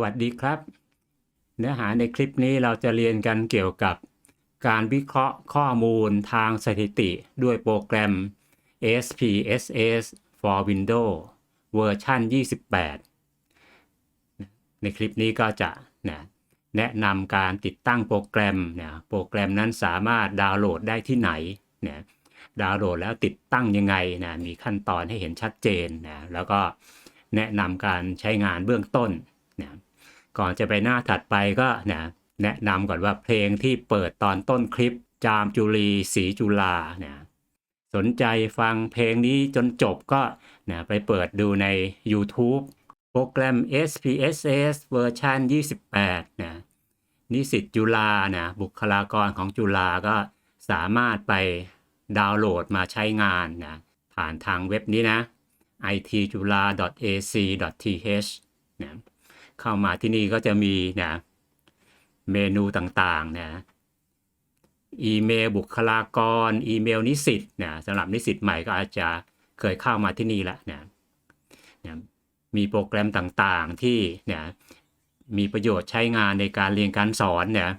สวัสดีครับ เนื้อหาในคลิปนี้เราจะเรียนกันเกี่ยวกับ การวิเคราะห์ข้อมูลทางสถิติด้วยโปรแกรม SPSS for Windows เวอร์ชัน28 ในคลิปนี้ก็จะนะแนะนำการติดตั้งโปรแกรมนะโปรแกรมนั้นสามารถดาวน์โหลดได้ที่ไหนนะดาวน์โหลดแล้วติดตั้งยังไงนะมีขั้นตอนให้เห็นชัดเจนนะแล้วก็แนะนำการใช้งานเบื้องต้นนะ ก่อนจะไปหน้าถัดไปก็นะแนะนำก่อนว่าเพลงที่เปิดตอนต้นคลิป จามจุลีสีจุลานะสนใจฟังเพลงนี้จนจบก็นะไปเปิดดูใน YouTube โปรแกรม SPSS เวอร์ชัน28นะนิสิตจุฬานะบุคลากรของจุฬาก็สามารถไปดาวน์โหลดมาใช้งานนะผ่านทางเว็บนี้นะ itjula.ac.th นะ เข้ามาที่นี่ก็จะมีนะเมนูต่างๆนะอีเมลบุคลากร อีเมลนิสิตนะสำหรับนิสิตใหม่ก็อาจจะเคยเข้ามาที่นี่แล้วนะนะมีโปรแกรมต่างๆที่นะมีประโยชน์ใช้งานในการเรียนการสอนนะ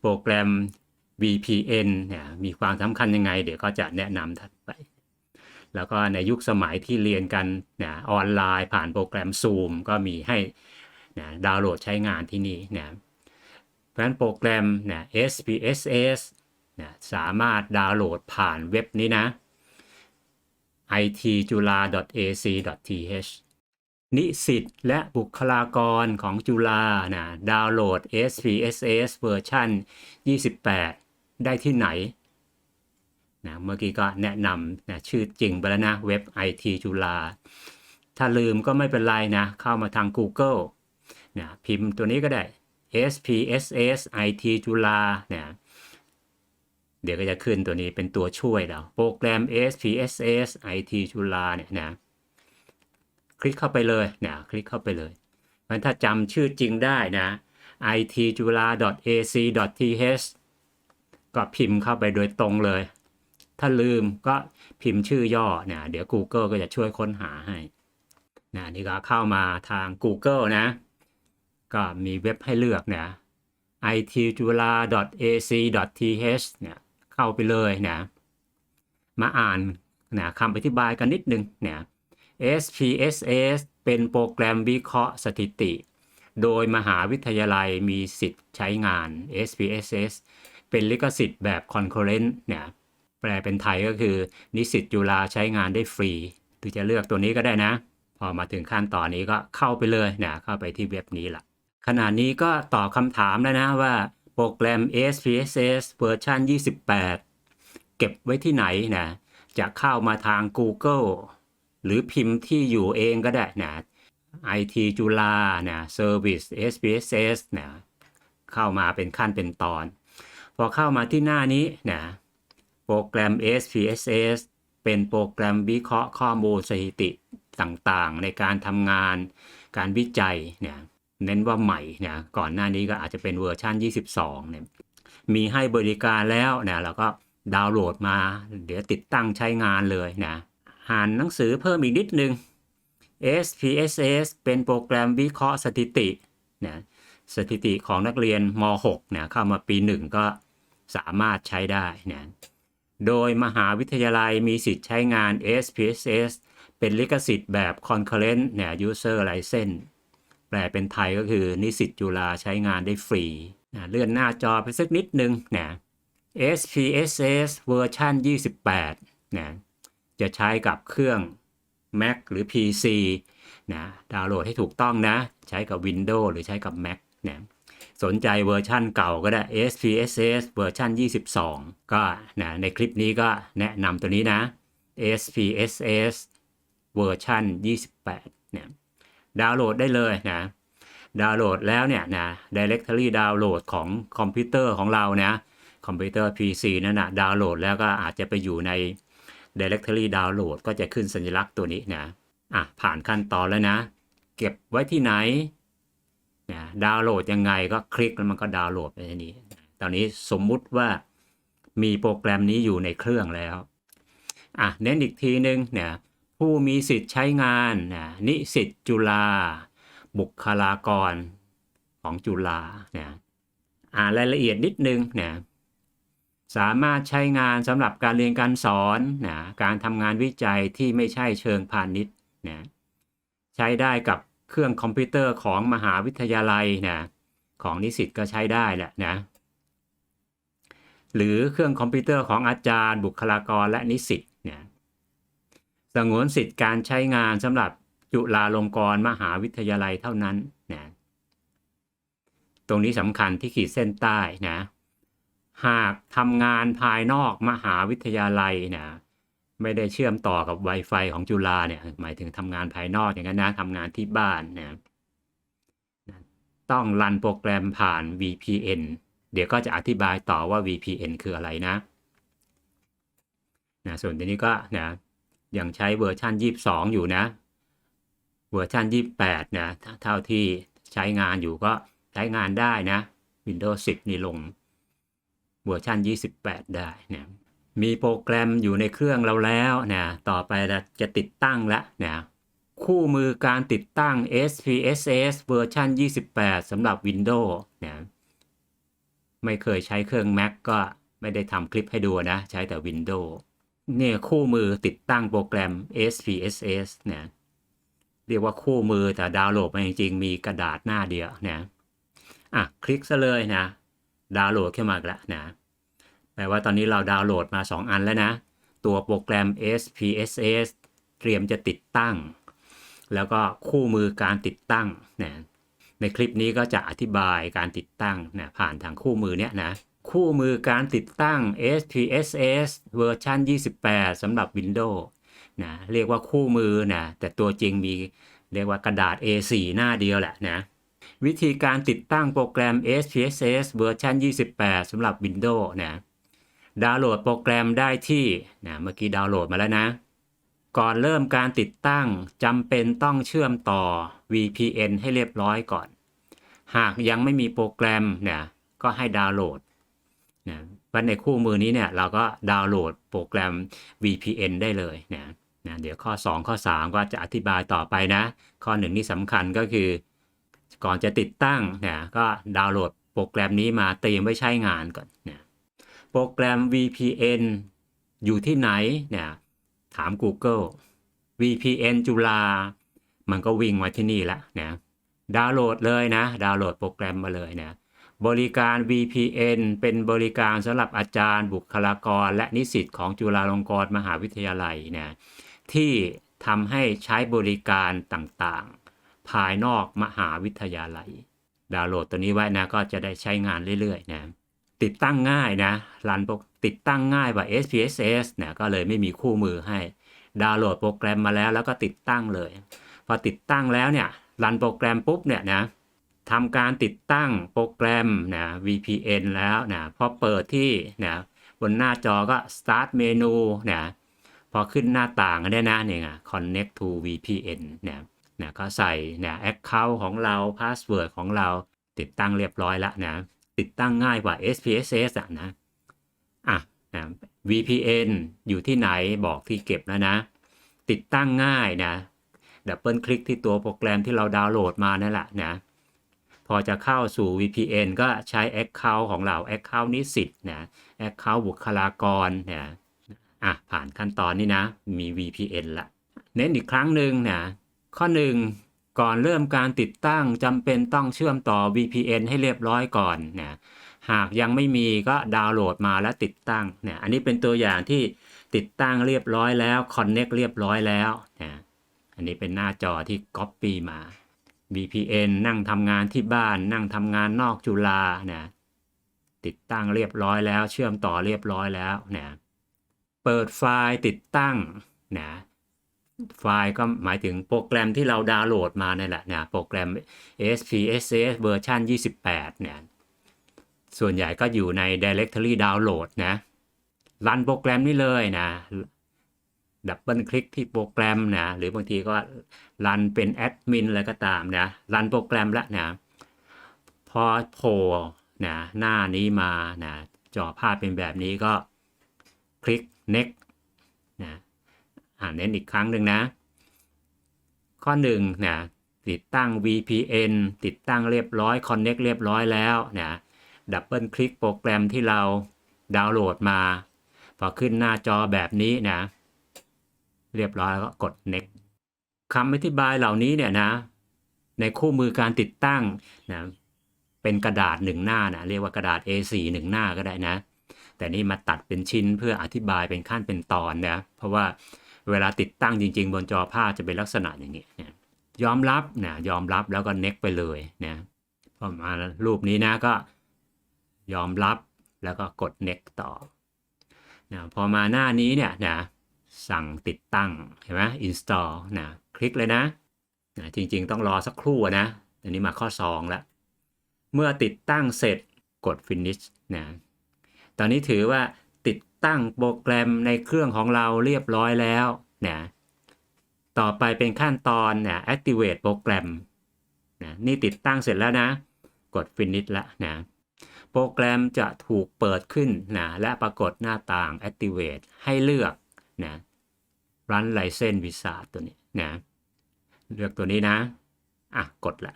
โปรแกรม VPN เนี่ยมีความสำคัญยังไง เดี๋ยวก็จะแนะนำ แล้วก็ในยุคสมัยที่เรียนกันนะออนไลน์ผ่านโปรแกรม Zoom ก็มีให้นะดาวน์โหลดใช้งานที่นี่นะเพราะฉะนั้นโปรแกรมนะ SPSS นะสามารถดาวน์โหลดผ่านเว็บนี้นะ itjula.ac.th นิสิตและบุคลากรของจุฬานะดาวน์โหลด SPSS เวอร์ชัน28 ได้ที่ไหน นะเมื่อกี้ก็แนะนำนะชื่อจริงไปแล้วนะเว็บ IT จุฬาถ้าลืมก็ไม่เป็นไรนะ เข้ามาทาง Google นะพิมพ์ตัวนี้ก็ได้ SPSS IT จุฬานะเดี๋ยวก็จะขึ้นตัวนี้เป็นตัวช่วยเราโปรแกรม SPSS IT จุฬาเนี่ยนะคลิกเข้าไปเลยนะคลิกเข้าไปเลยเพราะถ้าจำชื่อจริงได้นะ itjula.ac.th ก็พิมพ์เข้าไปโดยตรงเลย ถ้าลืมก็พิมพ์ชื่อย่อนะเดี๋ยว Google ก็จะช่วยค้นหาให้นะนี่ก็เข้ามาทาง Google นะ ก็มีเว็บให้เลือกนะ itjula.ac.th เนี่ยเข้าไปเลยนะ มาอ่านนะคำอธิบายกันนิดนึงเนะ SPSS เป็นโปรแกรมวิเคราะห์สถิติ โดยมหาวิทยาลัยมีสิทธิ์ใช้งาน SPSS เป็นลิขสิทธิ์แบบ concurrent เนี่ย แปลเป็นไทยก็คือ นิสิตจุฬาใช้งานได้ฟรีหรือจะเลือกตัวนี้ก็ได้นะ พอมาถึงขั้นตอนนี้ก็เข้าไปเลยนะเข้าไปที่เว็บนี้ละขณะนี้ก็ตอบคำถามแล้วนะว่าโปรแกรม SPSS เวอร์ชัน28 เก็บไว้ที่ไหนนะจะเข้ามาทาง Google หรือพิมพ์ที่อยู่เองก็ได้นะ IT จุฬานะ Service SPSS นะเข้ามาเป็นขั้นเป็นตอน พอเข้ามาที่หน้านี้นะ รแกรม SPSS เป็นโปรแกรมวิเคราะห์ข้อมูลสถิติต่างๆ ในการทำงานการวิจัยเนี่ยเน้นว่าใหม่เนะก่อนหน้านี้ก็อาจจะเป็นเวอร์ชัน22เนี่ยมีให้บริการแล้วนะเราก็ดาวน์โหลดมา เดี๋ยวติดตั้งใช้งานเลยนะอ่านหนังสือเพิ่มอีกนิดนึง SPSS เป็นโปรแกรมวิเคราะห์สถิตินะสถิติของนักเรียนม .6 นะเข้ามาปี 1 ก็สามารถใช้ได้นะ โดยมหาวิทยาลัยมีสิทธิ์ใช้งาน SPSS เป็นลิขสิทธิ์แบบ Concurrent เนี่ย User License แปลเป็นไทยก็คือนิสิตจุฬาใช้งานได้ฟรีนะเลื่อนหน้าจอไปสักนิดนึงนะ SPSS เวอร์ชัน28นะจะใช้กับเครื่อง Mac หรือ PC นะดาวน์โหลดให้ถูกต้องนะ ใช้กับ Windows หรือใช้กับ Mac นะ สนใจเวอร์ชั่นเก่าก็ได้ SPSS เวอร์ชัน22 ก็นะในคลิปนี้ก็แนะนำตัวนี้นะ SPSS เวอร์ชัน28เนี่ยดาวน์โหลดได้เลยนะดาวน์โหลดแล้วเนี่ยนะ directory ดาวน์โหลดของคอมพิวเตอร์ของเรานะคอมพิวเตอร์ PC นั่นนะดาวน์โหลดแล้วก็อาจจะไปอยู่ใน directory download ก็จะขึ้นสัญลักษณ์ตัวนี้นะอะผ่านขั้นตอนแล้วนะ เก็บไว้ที่ไหน นะดาวน์โหลดยังไงก็คลิกแล้วมันก็ดาวน์โหลดไปที่นี้ ตอนนี้สมมุติว่ามีโปรแกรมนี้อยู่ในเครื่องแล้วอะเน้นอีกทีนึงเนี่ยผู้มีสิทธิ์ใช้งานนะนิสิตจุฬาบุคลากรของจุฬานะอ่านรายละเอียดนิดนึงนะสามารถใช้งานสำหรับการเรียนการสอนนะการทำงานวิจัยที่ไม่ใช่เชิงพาณิชย์นะใช้ได้กับ เครื่องคอมพิวเตอร์ของมหาวิทยาลัยนะของนิสิตก็ใช้ได้แหละนะหรือเครื่องคอมพิวเตอร์ของอาจารย์ บุคลากรและนิสิตนะสงวนสิทธิ์การใช้งานสำหรับจุฬาลงกรณ์มหาวิทยาลัยเท่านั้นนะตรงนี้สำคัญที่ขีดเส้นใต้นะหากทำงานภายนอกมหาวิทยาลัยนะ ไม่ได้เชื่อมต่อกับ Wi-Fi ของจุฬาเนี่ย หมายถึงทำงานภายนอกอย่างนั้นนะทำงานที่บ้านนะต้องรันโปรแกรมผ่าน VPN เดี๋ยวก็จะอธิบายต่อว่า VPN คืออะไรนะนะส่วนทีนี้ก็นะยังใช้เวอร์ชัน22 อยู่นะ เวอร์ชัน28 นะเท่าที่ใช้งานอยู่ก็ใช้งานได้นะ Windows 10 นี่ลงเวอร์ชัน28 ได้นะ มีโปรแกรมอยู่ในเครื่องเราแล้วนะต่อไปเราจะติดตั้งแล้วนะคู่มือการติดตั้ง SPSS เวอร์ชัน28สำหรับ Windows นะไม่เคยใช้เครื่อง Mac ก็ไม่ได้ทำคลิปให้ดูนะ ใช้แต่ Windows เนี่ยคู่มือติดตั้งโปรแกรม SPSS เนะเรียกว่าคู่มือแต่ดาวน์โหลดมาจริงๆ มีกระดาษหน้าเดียวนะอะคลิกซะเลยนะ ดาวน์โหลดขึ้นมาแล้วนะ แปลว่าตอนนี้เราดาวน์โหลดมา 2 อันแล้วนะ ตัวโปรแกรม SPSS เตรียมจะติดตั้ง แล้วก็คู่มือการติดตั้งนะในคลิปนี้ก็จะอธิบายการติดตั้งนะผ่านทางคู่มือเนี้ยนะคู่มือการติดตั้ง SPSS เวอร์ชัน28สำหรับ Windows นะเรียกว่าคู่มือนะแต่ตัวจริงมีเรียกว่ากระดาษ A4 หน้าเดียวแหละนะวิธีการติดตั้งโปรแกรม SPSS เวอร์ชัน28สำหรับ Windows นะ ดาวน์โหลดโปรแกรมได้ที่นะเมื่อกี้ดาวน์โหลดมาแล้วนะ ก่อนเริ่มการติดตั้งจำเป็นต้องเชื่อมต่อ VPN ให้เรียบร้อยก่อน หากยังไม่มีโปรแกรมเนี่ยก็ให้ดาวน์โหลดนะเพราะในคู่มือนี้เนี่ยเราก็ดาวน์โหลดโปรแกรม VPN ได้เลยนะนะเดี๋ยวข้อ 2 ข้อ 3 ก็จะอธิบายต่อไปนะ ข้อหนึ่งนี่สำคัญก็คือ ก่อนจะติดตั้งเนี่ยก็ดาวน์โหลดโปรแกรมนี้มาเตรียมไว้ใช้งานก่อนนะ โปรแกรม VPN อยู่ที่ไหนเนี่ยถาม Google VPN จุฬามันก็วิ่งมาที่นี่ละนะดาวน์โหลดเลยนะ ดาวน์โหลดโปรแกรมมาเลยนะบริการ VPN เป็นบริการสำหรับอาจารย์บุคลากร และนิสิตของจุฬาลงกรณ์มหาวิทยาลัยนะที่ทำให้ใช้บริการต่างๆ ภายนอกมหาวิทยาลัย ดาวน์โหลดตัวนี้ไว้นะก็จะได้ใช้งานเรื่อยๆนะ ติดตั้งง่ายนะรันติดตั้งง่ายกว่า SPSS เนะก็เลยไม่มีคู่มือให้ดาวน์โหลดโปรแกรมมาแล้วแล้วก็ติดตั้งเลย พอติดตั้งแล้วเนี่ยรันโปรแกรมปุ๊บเนี่ยนะทำการติดตั้งโปรแกรมนะ VPN แล้วนะพอเปิดที่นะบนหน้าจอก็ start เมนูนะพอขึ้นหน้าต่างได้นะเนี่ย connect to VPN นะนะก็ใส่นะ account ของเรา password ของเราติดตั้งเรียบร้อยแล้วนะ ติดตั้งง่ายกว่า SPSS อะนะอะนะ VPN อยู่ที่ไหนบอกที่เก็บแล้วนะ ติดตั้งง่ายนะดับเบิลคลิกที่ตัวโปรแกรมที่เราดาวน์โหลดมานั่นแหละนะ พอจะเข้าสู่ VPN ก็ใช้ Account ของเรา Account นิสิตนะ Account บุคลากรนะอะผ่านขั้นตอนนี้นะ มี VPN ละ เน้นอีกครั้งหนึ่งนะ ข้อหนึ่ง ก่อนเริ่มการติดตั้งจำเป็นต้องเชื่อมต่อ VPN ให้เรียบร้อยก่อนนะหากยังไม่มีก็ดาวน์โหลดมาแล้วติดตั้งเนี่ยอันนี้เป็นตัวอย่างที่ติดตั้งเรียบร้อยแล้ว Connect เรียบร้อยแล้วนะอันนี้เป็นหน้าจอที่ Copy มา VPN นั่งทำงานที่บ้าน นั่งทำงานนอกจุฬาเนี่ยติดตั้งเรียบร้อยแล้ว เชื่อมต่อเรียบร้อยแล้วเนี่ยเปิดไฟล์ติดตั้งนะ ไฟล์ก็หมายถึงโปรแกรมที่เราดาวน์โหลดมานี่แหละนะโปรแกรม SPSS เวอร์ชัน28 เนี่ย ส่วนใหญ่ก็อยู่ใน directory download นะรันโปรแกรมนี้เลยนะ ดับเบิลคลิกที่โปรแกรมนะ หรือบางทีก็รันเป็นแอดมินอะไรก็ตามนะ รันโปรแกรมแล้วนะ พอโผล่นะ หน้านี้มานะ จอภาพเป็นแบบนี้ก็คลิก next นะ อ่าเน้นอีกครั้งหนึ่งนะ ข้อหนึ่งนะติดตั้ง VPN ติดตั้งเรียบร้อย Connect เรียบร้อยแล้วนะดับเบิลคลิกโปรแกรมที่เราดาวน์โหลดมา พอขึ้นหน้าจอแบบนี้นะ เรียบร้อยแล้วก็กด next คำอธิบายเหล่านี้เนี่ยนะ ในคู่มือการติดตั้งนะเป็นกระดาษหนึ่งหน้านะเรียกว่ากระดาษ A4 หนึ่งหน้าก็ได้นะ แต่นี่มาตัดเป็นชิ้นเพื่ออธิบายเป็นขั้นเป็นตอนนะ เพราะว่า เวลาติดตั้งจริง ๆ บนจอภาพจะเป็นลักษณะอย่างนี้นะยอมรับนะยอมรับแล้วก็ next ไปเลยนะพอมารูปนี้นะก็ยอมรับแล้วก็กด next ต่อนะพอมาหน้านี้เนี่ยนะสั่งติดตั้งเห็นไหม install นะคลิกเลยนะนะจริง ๆ ต้องรอสักครู่นะอันนี้มาข้อ2แล้วเมื่อติดตั้งเสร็จกด finish นะตอนนี้ถือว่า ตั้งโปรแกรมในเครื่องของเราเรียบร้อยแล้วนะต่อไปเป็นขั้นตอนนะ activate โปรแกรมนะนี่ติดตั้งเสร็จแล้วนะ กด finish แล้วนะโปรแกรมจะถูกเปิดขึ้นนะและปรากฏหน้าต่าง activate ให้เลือกนะ run license wizard ตัวนี้นะเลือกตัวนี้นะอะกดละ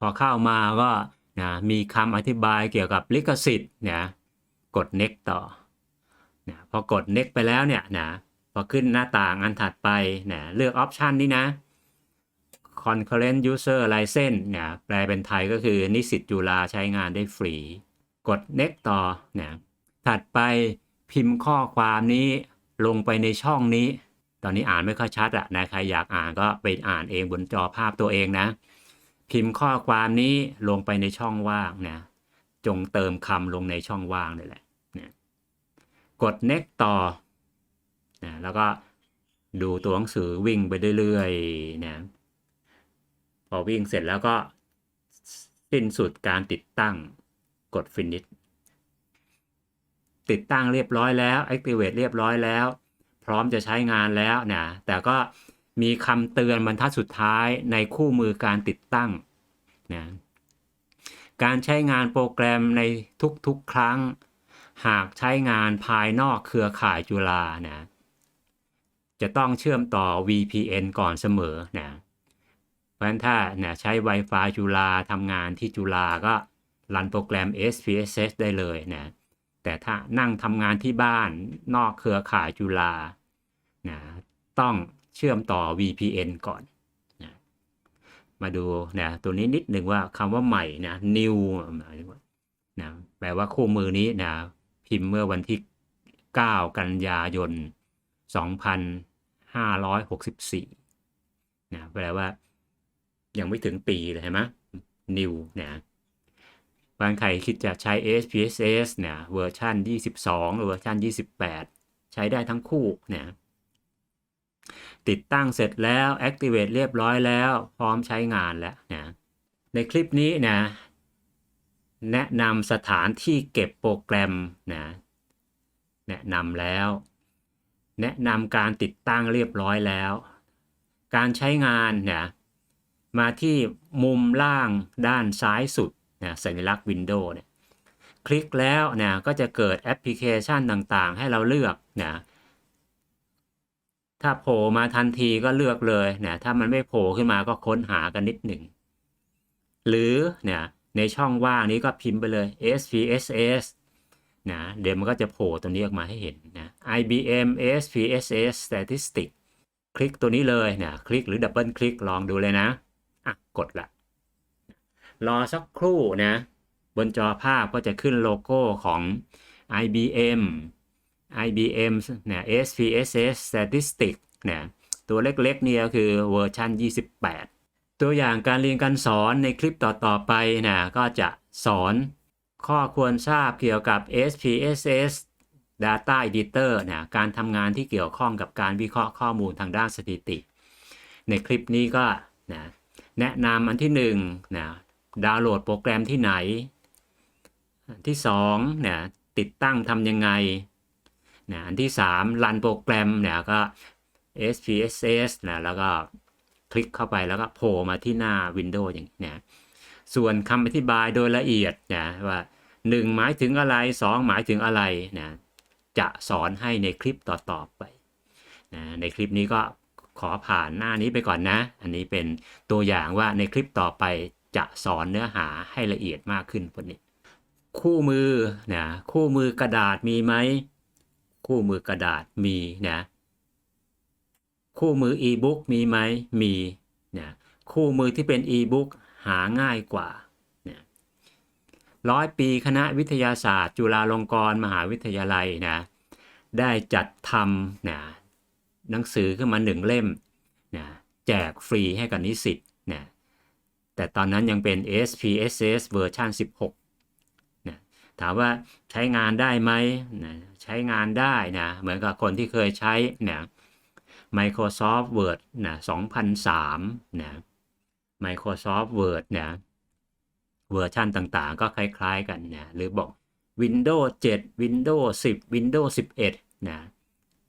พอเข้ามาก็นะมีคำอธิบายเกี่ยวกับลิขสิทธิ์นะกด next ต่อ นะพอกด next ไปแล้วเนี่ยนะพอขึ้นหน้าต่างอันถัดไปนะเลือกออปชันนี้นะ concurrent user license นะแปลเป็นไทยก็คือนิสิตจุฬาใช้งานได้ฟรี กด next ต่อนะถัดไปพิมพ์ข้อความนี้ลงไปในช่องนี้ ตอนนี้อ่านไม่ค่อยชัดอะนะใครอยากอ่านก็ไปอ่านเองบนจอภาพตัวเองนะ พิมพ์ข้อความนี้ลงไปในช่องว่างนะจงเติมคำลงในช่องว่างนี่แหละนะ กด next ต่อนะแล้วก็ดูตัวหนังสือวิ่งไปเรื่อยๆนะพอวิ่งเสร็จแล้วก็สิ้นสุดการติดตั้งกด finish ติดตั้งเรียบร้อยแล้ว activate เรียบร้อยแล้ว พร้อมจะใช้งานแล้วนะแต่ก็มีคำเตือนบรรทัดสุดท้ายในคู่มือการติดตั้งนะการใช้งานโปรแกรมในทุกๆครั้ง หากใช้งานภายนอกเครือข่ายจุฬานะจะต้องเชื่อมต่อ VPN ก่อนเสมอนะเพราะฉะนั้นถ้านะใช้ Wi-Fi จุฬาทำงานที่จุฬาก็รันโปรแกรม SPSS ได้เลยนะแต่ถ้านั่งทำงานที่บ้านนอกเครือข่ายจุฬานะต้องเชื่อมต่อ VPN ก่อนนะมาดูนะตัวนี้นิดหนึ่งว่าคำว่าใหม่นะ new นะแปลว่าคู่มือนี้นะ พิมพ์เมื่อวันที่ 9 กันยายน 2564 นะแปลว่า ยังไม่ถึงปีเลยใช่ไหม new นะบางใครคิดจะใช้ SPSS เนี่ยเวอร์ชัน22 หรือเวอร์ชัน28 ใช้ได้ทั้งคู่เนี่ยติดตั้งเสร็จแล้ว Activate เรียบร้อยแล้ว พร้อมใช้งานแล้วนะในคลิปนี้นะ แนะนำสถานที่เก็บโปรแกรมนะแนะนำแล้ว แนะนำการติดตั้งเรียบร้อยแล้ว การใช้งานเนี่ยมาที่มุมล่างด้านซ้ายสุดนะสัญลักษณ์ Windows เนี่ยคลิกแล้วนะก็จะเกิดแอปพลิเคชันต่างๆ ให้เราเลือกนะถ้าโผล่มาทันทีก็เลือกเลยนะถ้ามันไม่โผล่ขึ้นมาก็ค้นหากันนิดหนึ่ง หรือเนี่ย ในช่องว่างนี้ก็พิมพ์ไปเลย SPSS นะเดี๋ยวมันก็จะโผล่ตัวนี้ออกมาให้เห็นนะ IBM SPSS Statistics คลิกตัวนี้เลยนะคลิกหรือดับเบิลคลิกลองดูเลยนะอะกดละรอสักครู่นะบนจอภาพก็จะขึ้นโลโก้ของ IBM IBM นี่ย SPSS Statistics นี่ยตัวเล็กๆนี่ยคือเวอร์ชัน28 ตัวอย่างการเรียนการสอนในคลิปต่อๆไปนะก็จะสอนข้อควรทราบเกี่ยวกับ SPSS Data Editor นะการทำงานที่เกี่ยวข้องกับการวิเคราะห์ข้อมูลทางด้านสถิติ ในคลิปนี้ก็นะแนะนำอันที่1นะดาวน์โหลดโปรแกรมที่ไหนอันที่2นะติดตั้งทำยังไงนะอันที่3รันโปรแกรมเนี่ยก็ SPSS นะแล้วก็ คลิกเข้าไปแล้วก็โผล่มาที่หน้า Windows อย่างนี้นะส่วนคำอธิบายโดยละเอียดนะว่า 1 หมายถึงอะไร 2 หมายถึงอะไรนะจะสอนให้ในคลิปต่อๆไปนะในคลิปนี้ก็ขอผ่านหน้านี้ไปก่อนนะ อันนี้เป็นตัวอย่างว่าในคลิปต่อไปจะสอนเนื้อหาให้ละเอียดมากขึ้นพวกนี้ คู่มือนะคู่มือกระดาษมีไหม คู่มือกระดาษมีนะ คู่มืออีบุ๊กมีไหมมีเนะคู่มือที่เป็นอีบุ๊กหาง่ายกว่าเนะร้อยปีคณะวิทยาศาสตร์ จุฬาลงกรณ์มหาวิทยาลัยนะได้จัดทำนะหนังสือขึ้นมาหนึ่งเล่มนะแจกฟรีให้กับนิสิตนะแต่ตอนนั้นยังเป็น SPSS เวอร์ชัน16นะถามว่าใช้งานได้ไหมนะใช้งานได้นะเหมือนกับคนที่เคยใช้นะ Microsoft Word นะ2003นะ Microsoft Word นะเวอร์ชันต่างๆ ก็คล้ายๆกันนะหรือบอก Windows 7 Windows 10 Windows 11นะ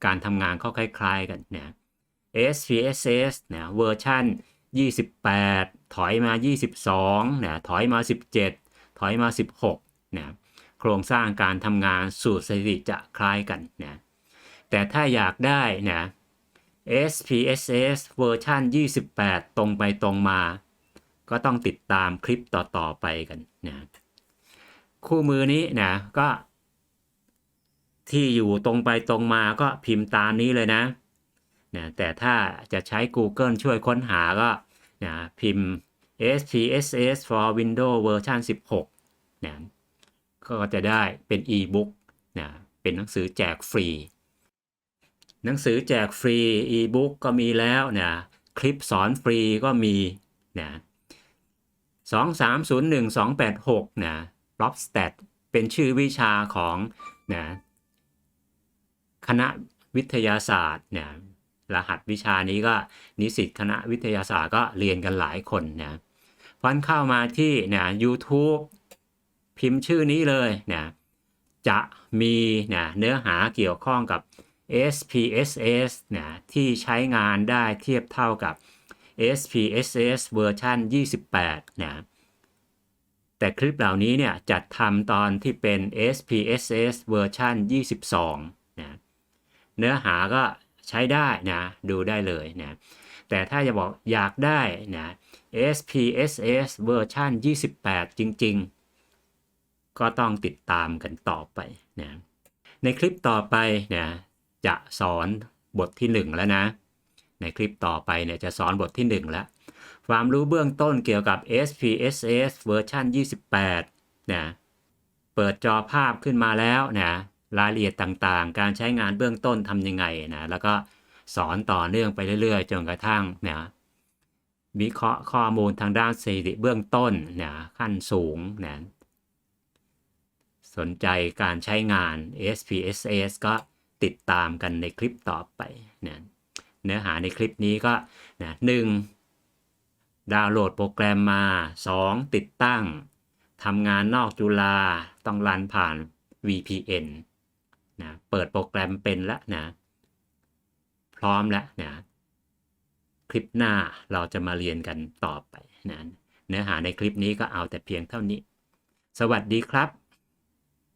การทำงานก็คล้ายๆกันนะ SPSS นะเวอร์ชัน28 ถอยมา 22นะถอยมา 17 ถอยมา 16นะโครงสร้างการทำงานสูตรสถิติจะคล้ายกันนะแต่ถ้าอยากได้นะ SPSS เวอร์ชัน28 ตรงไปตรงมา ก็ต้องติดตามคลิปต่อ ๆ ไปกันนะคู่มือนี้นะก็ ที่อยู่ตรงไปตรงมาก็พิมพ์ตามนี้เลยนะนะแต่ถ้าจะใช้ Google ช่วยค้นหาก็นะพิมพ์ SPSS for Windows เวอร์ชัน16นะก็จะได้เป็น e-book นะเป็นหนังสือแจกฟรี หนังสือแจกฟรีอีบุ๊กก็มีแล้วเนะคลิปสอนฟรีก็มีนะสองสามศูนย์หนึ่งสองแปดหกนะ r o b s t a t เป็นชื่อวิชาของนะคณะวิทยาศาสตร์นะรหัสวิชานี้ก็นิสิตคณะวิทยาศาสตร์ก็เรียนกันหลายคนนะฟันเข้ามาที่นะ YouTube พิมพ์ชื่อนี้เลยนะจะมีนะเนื้อหาเกี่ยวข้องกับ SPSS นะที่ใช้งานได้เทียบเท่ากับ SPSS เวอร์ชัน28 นะแต่คลิปเหล่านี้เนี่ยจัดทำตอนที่เป็น SPSS เวอร์ชัน22 นะเนื้อหาก็ใช้ได้นะดูได้เลยนะแต่ถ้าจะบอกอยากได้นะ SPSS เวอร์ชัน28 จริง ๆ ก็ต้องติดตามกันต่อไปนะในคลิปต่อไปนะ จะสอนบทที่ 1 แล้วนะ ในคลิปต่อไปเนี่ยจะสอนบทที่ 1 แล้ว ความรู้เบื้องต้นเกี่ยวกับ SPSS เวอร์ชัน28นะเปิดจอภาพขึ้นมาแล้วนะรายละเอียดต่างๆ การใช้งานเบื้องต้นทำยังไงนะแล้วก็สอนต่อเนื่องไปเรื่อยๆ จนกระทั่งนะวิเคราะห์ข้อมูลทางด้านสถิติเบื้องต้นนะขั้นสูงนะสนใจการใช้งาน SPSS ก็ ติดตามกันในคลิปต่อไปนะเนื้อหาในคลิปนี้ก็นะหนึ่งดาวน์โหลดโปรแกรมมา 2. ติดตั้งทำงานนอกจุฬาต้องรันผ่าน VPN นะเปิดโปรแกรมเป็นแล้วนะพร้อมแล้วนะคลิปหน้าเราจะมาเรียนกันต่อไปนะเนื้อหาในคลิปนี้ก็เอาแต่เพียงเท่านี้ สวัสดีครับ